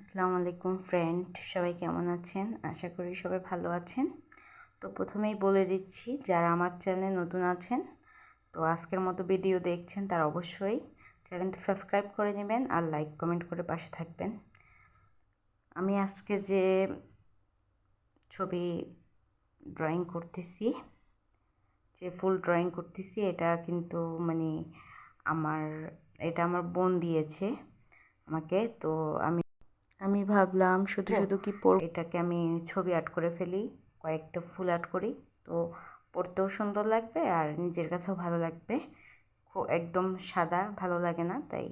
আসসালামু আলাইকুম ফ্রেন্ড সবাই কেমন আছেন? আশা করি সবাই ভালো আছেন। তো প্রথমেই বলে দিচ্ছি, যারা আমার চ্যানেলে নতুন আছেন, তো আজকের মতো ভিডিও দেখছেন তারা অবশ্যই চ্যানেলটি সাবস্ক্রাইব করে নেবেন আর লাইক কমেন্ট করে পাশে থাকবেন। আমি আজকে যে ছবি ড্রয়িং করতেছি, যে ফুল ড্রয়িং করতেছি, এটা কিন্তু মানে আমার, এটা আমার বোন দিয়েছে আমাকে, তো আমি আমি ভাবলাম শুধু শুধু কি পড়ব এটাকে আমি ছবি আর্ট করে ফেলি কয়েকটা ফুল আর্ট করি। তো পড়তেও সুন্দর লাগবে আর নিজের কাছেও ভালো লাগবে। খুব একদম সাদা ভালো লাগে না তাই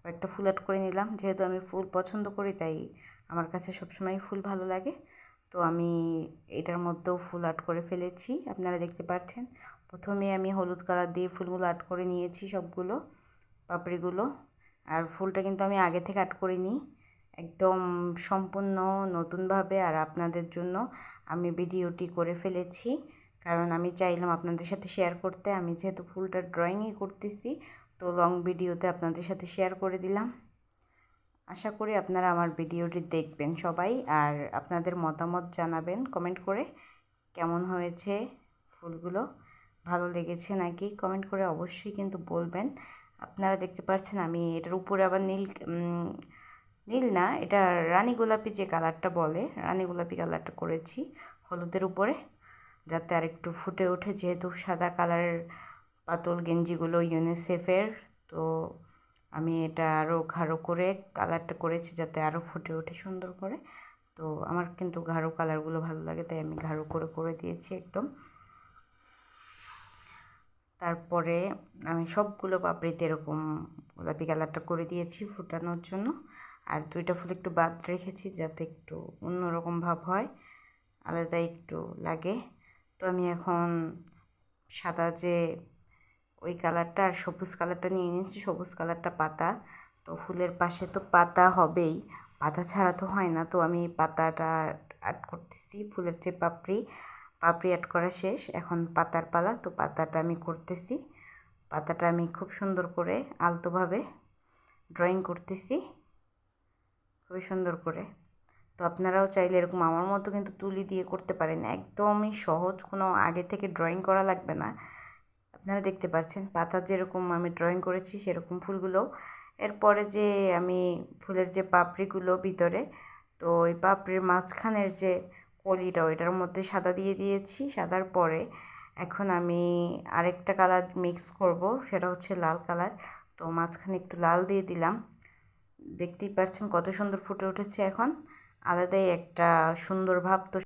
কয়েকটা ফুল আর্ট করে নিলাম। যেহেতু আমি ফুল পছন্দ করি তাই আমার কাছে সবসময় ফুল ভালো লাগে। তো আমি এটার মধ্যেও ফুল আর্ট করে ফেলেছি আপনারা দেখতে পাচ্ছেন প্রথমে আমি হলুদ কালার দিয়ে ফুলগুলো আর্ট করে নিয়েছি সবগুলো পাপড়িগুলো। আর ফুলটা কিন্তু আমি আগে থেকে আর্ট করে নিই একদম সম্পূর্ণ নতুনভাবে আর আপনাদের জন্য আমি ভিডিওটি করে ফেলেছি। কারণ আমি চাইলাম আপনাদের সাথে শেয়ার করতে। আমি যেহেতু ফুলটা ড্রয়িংই করতেছি, তো লং ভিডিওতে আপনাদের সাথে শেয়ার করে দিলাম। আশা করি আপনারা আমার ভিডিওটি দেখবেন সবাই। আর আপনাদের মতামত জানাবেন কমেন্ট করে। কেমন হয়েছে ফুলগুলো? ভালো লেগেছে নাকি? কমেন্ট করে অবশ্যই কিন্তু বলবেন। আপনারা দেখতে পাচ্ছেন আমি এটার উপরে আবার নীল নীল না, এটা রানী গোলাপি যে কালারটা বলে, রানী গোলাপি কালারটা করেছি হলুদের উপরে, যাতে আর একটু ফুটে ওঠে, যেহেতু সাদা কালারের পাতল গেঞ্জিগুলো ইউনিসেফের তো আমি এটা আরও ঘাড়ো করে কালারটা করেছি যাতে আরও ফুটে ওঠে সুন্দর করে। তো আমার কিন্তু ঘাড়ো কালারগুলো ভালো লাগে, তাই আমি ঘাড়ো করে করে দিয়েছি একদম। তারপরে আমি সবগুলো পাপড়িতে এরকম গোলাপি কালারটা করে দিয়েছি ফুটানোর জন্য। আর দুইটা ফুল একটু বাদ রেখেছি যাতে একটু অন্যরকম ভাব হয় আলাদা একটু লাগে। তো আমি এখন সাদা যে ওই কালারটা আর সবুজ কালারটা নিয়ে নিয়েছি, সবুজ কালারটা পাতা। তো ফুলের পাশে তো পাতা হবেই, পাতা ছাড়া তো হয় না। তো আমি পাতাটা অ্যাড করতেছি, ফুলের যে পাপড়ি পাপড়ি অ্যাড করা শেষ। এখন পাতার পালা, তো পাতাটা আমি করতেছি। পাতাটা আমি খুব সুন্দর করে আলতোভাবে ড্রয়িং করতেছি। খুবই সুন্দর করে। তো আপনারাও চাইলে এরকম আমার মতো কিন্তু তুলি দিয়ে করতে পারেন। একদমই সহজ, কোনো আগে থেকে ড্রয়িং করা লাগবে না। আপনারা দেখতে পাচ্ছেন, পাতা যেরকম আমি ড্রয়িং করেছি, সেরকম ফুলগুলো। এরপরে যে আমি ফুলের যে পাপড়িগুলো ভিতরে, তো ওই পাপড়ির মাঝখানের যে কলিটা ওইটার মধ্যে সাদা দিয়ে দিয়েছি। সাদার পরে এখন আমি আরেকটা কালার মিক্স করব, সেটা হচ্ছে লাল কালার তো মাঝখানে একটু লাল দিয়ে দিলাম। দেখতেই পাচ্ছেন কত সুন্দর ফুটে উঠেছে এখন। আলাদাই একটা সুন্দর ভাব তো